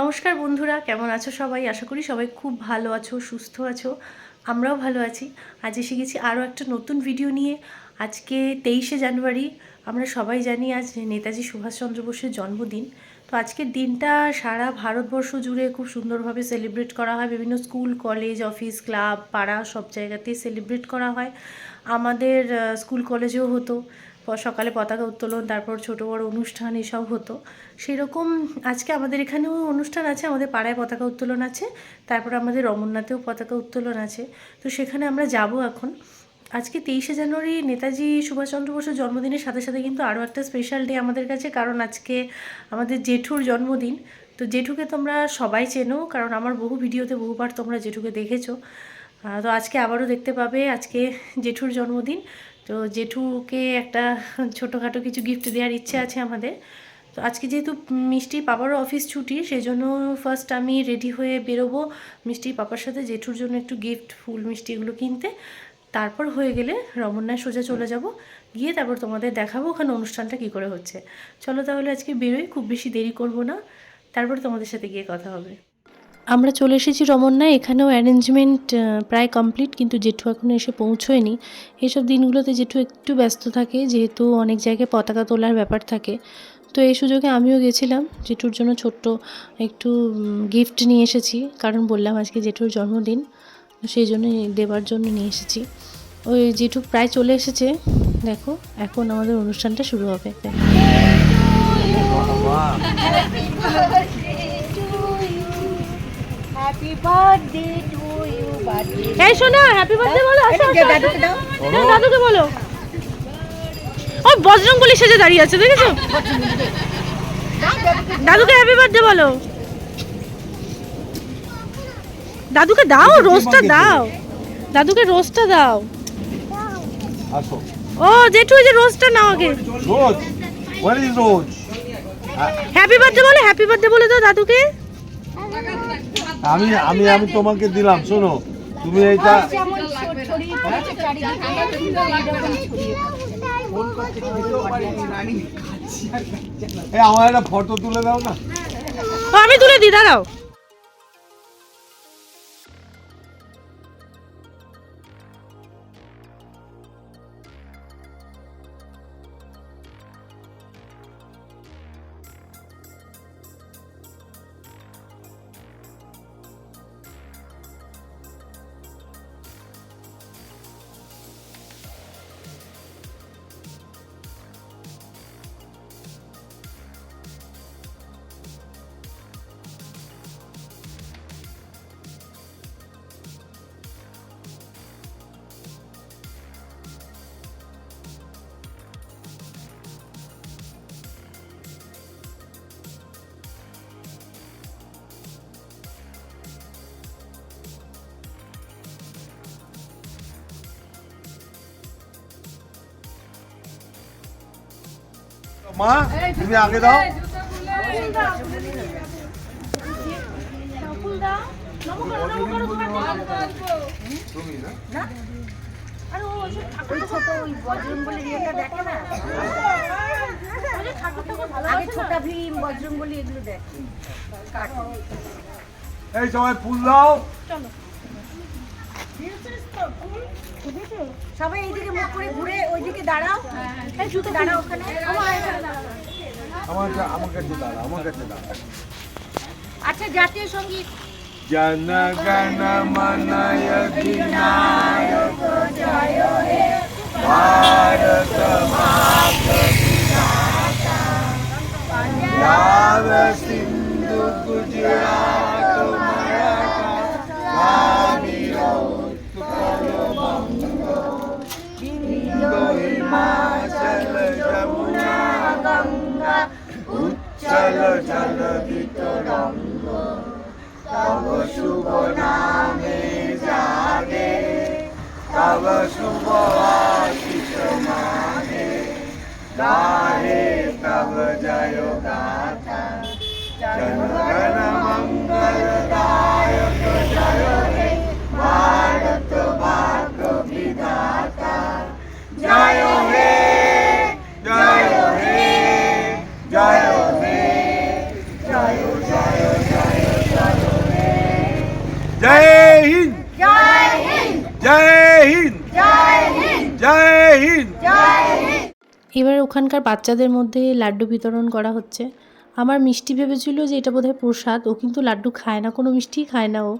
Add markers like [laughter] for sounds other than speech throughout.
নমস্কার বন্ধুরা, কেমন আছো সবাই? আশা করি সবাই খুব ভালো আছো, সুস্থ আছো। আমরাও ভালো আছি। আজ এসে গেছি আরও একটা নতুন ভিডিও নিয়ে। আজকে তেইশে জানুয়ারি, আমরা সবাই জানি আজ নেতাজি সুভাষচন্দ্র বোসের জন্মদিন। তো আজকের দিনটা সারা ভারতবর্ষ জুড়ে খুব সুন্দরভাবে সেলিব্রেট করা হয়। বিভিন্ন স্কুল কলেজ অফিস ক্লাব পাড়া সব জায়গাতেই সেলিব্রেট করা হয়। আমাদের স্কুল কলেজেও হতো। সকালে পতাকা উত্তোলন, তারপর ছোট বড় অনুষ্ঠান এসব হতো। সেরকম আজকে আমাদের এখানেও অনুষ্ঠান আছে, আমাদের পাড়ায় পতাকা উত্তোলন আছে, তারপর আমাদের রমন্নাতেও পতাকা উত্তোলন আছে। তো সেখানে আমরা যাব এখন। আজকে তেইশে জানুয়ারি নেতাজি সুভাষচন্দ্র বসুর জন্মদিনের সাথে সাথে কিন্তু আরও একটা স্পেশাল ডে আমাদের কাছে, কারণ আজকে আমাদের জেঠুর জন্মদিন। তো জেঠুকে তোমরা সবাই চেনো, কারণ আমার বহু ভিডিওতে বহুবার তোমরা জেঠুকে দেখেছ। তো আজকে আবারও দেখতে পাবে আজকে জেঠুর জন্মদিন। তো জেঠুকে একটা ছোটোখাটো কিছু গিফট দেওয়ার ইচ্ছে আছে আমাদের। তো আজকে যেহেতু মিষ্টি পাপারও অফিস ছুটি সেই জন্য ফার্স্ট আমি রেডি হয়ে বেরোবো মিষ্টি পাপার সাথে, জেঠুর জন্য একটু গিফট ফুল মিষ্টি এগুলো কিনতে। তারপর হয়ে গেলে রমন্যায় সোজা চলে যাব। গিয়ে তারপর তোমাদের দেখাবো ওখানে অনুষ্ঠানটা কী করে হচ্ছে। চলো তাহলে আজকে বেরোই, খুব বেশি দেরি করব না। তারপর তোমাদের সাথে গিয়ে কথা হবে। আমরা চলে এসেছি রমন্যায়। এখানেও অ্যারেঞ্জমেন্ট প্রায় কমপ্লিট কিন্তু জেঠু এখনও এসে পৌঁছয়নি। এইসব দিনগুলোতে জেঠু একটু ব্যস্ত থাকে, যেহেতু অনেক জায়গায় পতাকা তোলার ব্যাপার থাকে। তো এই সুযোগে আমিও গেছিলাম। জেঠুর জন্য ছোট্ট একটু গিফট নিয়ে এসেছি। কারণ বললাম আজকে জেঠুর জন্মদিন সেই জন্য দেবার জন্য নিয়ে এসেছি। ওই জেঠু প্রায় চলে এসেছে। দেখো, এখন আমাদের অনুষ্ঠানটা শুরু হবে। Happy birthday to you birthday এই শোনো হ্যাপি বার্থডে বলো আসো। দাদুকে বলো। ও বজরং বলি সেজে দাঁড়িয়ে আছে দেখেছ? দাদুকে হ্যাপি বার্থডে বলো। দাদুকে দাও রোজটা দাও। দাদুকে রোজটা দাও। আসো। ও জেঠু যে রোজটা নাও আগে। Rose where is rose happy birthday বলো হ্যাপি বার্থডে বলে দাও দাদুকে। আমি আমি আমি তোমাকে দিলাম শোনো। তুমি এইটা আমার একটা ফটো তুলে দাও না। আমি তুলে দিই দাঁড়াও। মা তুমি আগে দাও। ওই ছোট ওই বজরং বলি ইয়েটা দেখে না আগে ছোট ভীম বজরং বলি এগুলো দেখে এই সবাই ফুল দাও। সবাই এইদিকে মুখ করে ঘুরে ওইদিকে দাঁড়াও। জুতো দাঁড়াও ওখানে। আমার আমার কাছে দাঁড়া আমার কাছে দাঁড়া আচ্ছা জাতীয় সংগীত। জন গণ মনয় বিনায়ক জয় হে। ভারত মাতা পিতা পঞ্জাব সিন্ধু গুজরাট মারাঠা। 나. এবার ওখানকার বাচ্চাদের মধ্যে লাড্ডু বিতরণ করা হচ্ছে। আমার মিষ্টি ভেবেছিল যে এটা বোধহয় প্রসাদ, ও কিন্তু লাড্ডু খায় না, কোনো মিষ্টিই খায় না ও।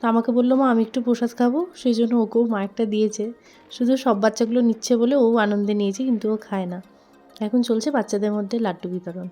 তো আমাকে বলল, মা, আমি একটু প্রসাদ খাব। সেই জন্য ওকেও মা একটা দিয়েছে। শুধু সব বাচ্চাগুলো নিচ্ছে বলে ও আনন্দে নিয়েছে, কিন্তু ও খায় না। এখন চলছে বাচ্চাদের মধ্যে লাড্ডু বিতরণ।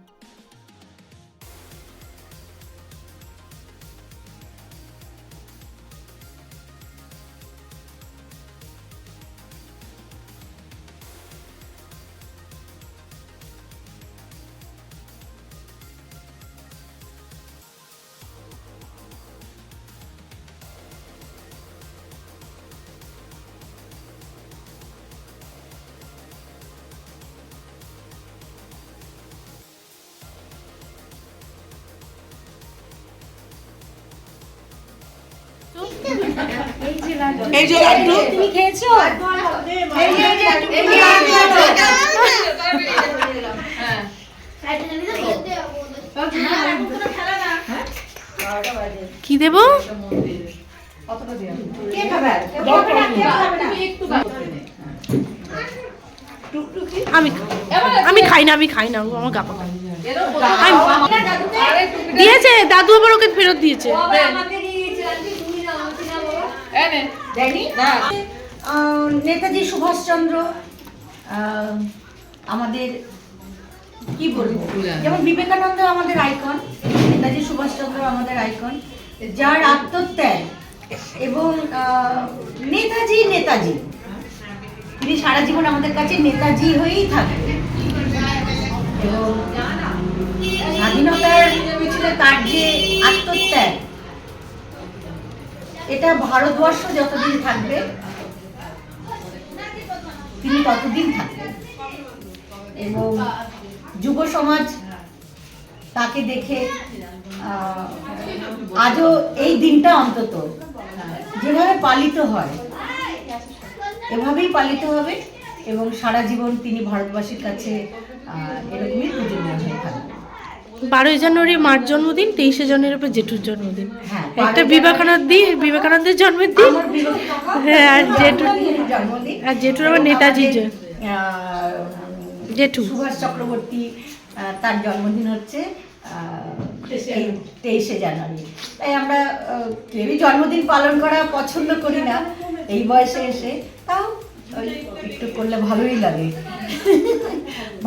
এই যে লাড্ডু। তুমি খেয়েছো? এই যে এই এই যে কি দেবো? আমি আমি খাই না আমি খাই না। আমার গাপা দিয়েছে দাদু আবার ওকে ফেরত দিয়েছে। দেয়নি নেতাজি সুভাষচন্দ্র আমাদের কি বলব? যেমন বিবেকানন্দ আমাদের আইকন নেতাজি সুভাষচন্দ্র আমাদের আইকন যার আত্মত্যাগ এবং নেতাজি নেতাজি। তিনি সারা জীবন আমাদের কাছে নেতাজি হয়েই থাকবে এবং স্বাধীনতার পিছনে তার যে আত্মত্যাগ এটা ভারতবর্ষ যতদিন থাকবে, তিনি ততদিন থাকবেন। এবং যুব সমাজ তাকে দেখে আজও এই দিনটা অন্তত, যেভাবে পালিত হয়, এভাবেই পালিত হবে এবং সারা জীবন তিনি ভারতবাসীর কাছে এরকমই পূজনীয় হয়ে থাকবেন। বারোই জানুয়ারি মার জন্মদিন তেইশে জানুয়ারি পর জেঠুর জন্মদিন। হ্যাঁ, একটা 12 বিবেকানন্দ বিবেকানন্দের জন্মের দিন আমার বিরোধী হ্যাঁ, আর জেঠু- আর জেঠুর আবার নেতাজির আমাদের, জ- আহ, জেঠু। সুভাষ চক্রবর্তী তার জন্মদিন হচ্ছে এই তেইশে জানুয়ারি। তাই আমরা কেউই জন্মদিন পালন করা পছন্দ করি না। এই বয়সে এসে তাও একটু করলে ভালোই লাগে।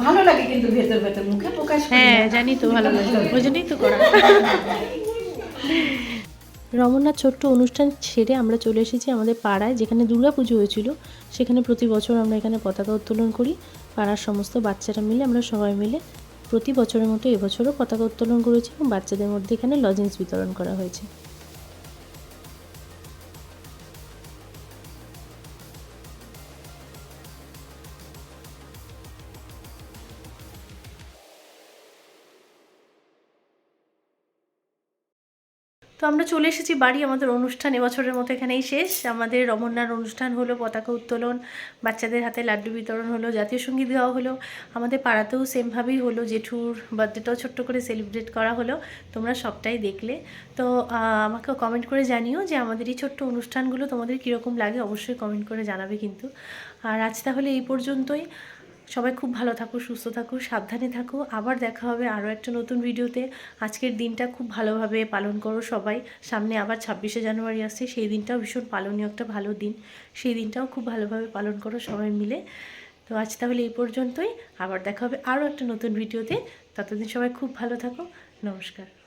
ভালো লাগে কিন্তু ভেতর ভেতর মুখে প্রকাশ হ্যাঁ জানি তো ভালো লাগে। [laughs] ওই জন্যই তো করা। রমনার ছোট্ট অনুষ্ঠান ছেড়ে আমরা চলে এসেছি আমাদের পাড়ায় যেখানে দুর্গা পুজো হয়েছিল। সেখানে প্রতি বছর আমরা এখানে পতাকা উত্তোলন করি। পাড়ার সমস্ত বাচ্চারা মিলে আমরা সবাই মিলে প্রতি বছরের মতো এবছরও পতাকা উত্তোলন করেছি এবং বাচ্চাদের মধ্যে এখানে লজেন্স বিতরণ করা হয়েছে। তো আমরা চলে এসেছি বাড়ি, আমাদের অনুষ্ঠান এবছরের মতো এখানেই শেষ। আমাদের রমন্যার অনুষ্ঠান হলো, পতাকা উত্তোলন, বাচ্চাদের হাতে লাড্ডু বিতরণ হলো, জাতীয় সংগীত গাওয়া হলো। আমাদের পাড়াতেও সেমভাবেই হলো, জেঠুর বার্থডেটাও ছোট্ট করে সেলিব্রেট করা হলো। তোমরা সবটাই দেখলে। তো আমাকে কমেন্ট করে জানিও যে আমাদের এই ছোট্ট অনুষ্ঠানগুলো তোমাদের কীরকম লাগে। অবশ্যই কমেন্ট করে জানাবে কিন্তু। আর আজ তাহলে এই পর্যন্তই। সবাই খুব ভালো থাকো, সুস্থ থাকো, সাবধানে থাকো। আবার দেখা হবে আরও একটা নতুন ভিডিওতে। আজকের দিনটা খুব ভালোভাবে পালন করো সবাই। সামনে আবার ছাব্বিশে জানুয়ারি আসছে, সেই দিনটাও ভীষণ পালনীয় একটা ভালো দিন। সেই দিনটাও খুব ভালোভাবে পালন করো সবাই মিলে। তো আজ তাহলে এই পর্যন্তই। আবার দেখা হবে আরও একটা নতুন ভিডিওতে। ততদিন সবাই খুব ভালো থাকো। নমস্কার।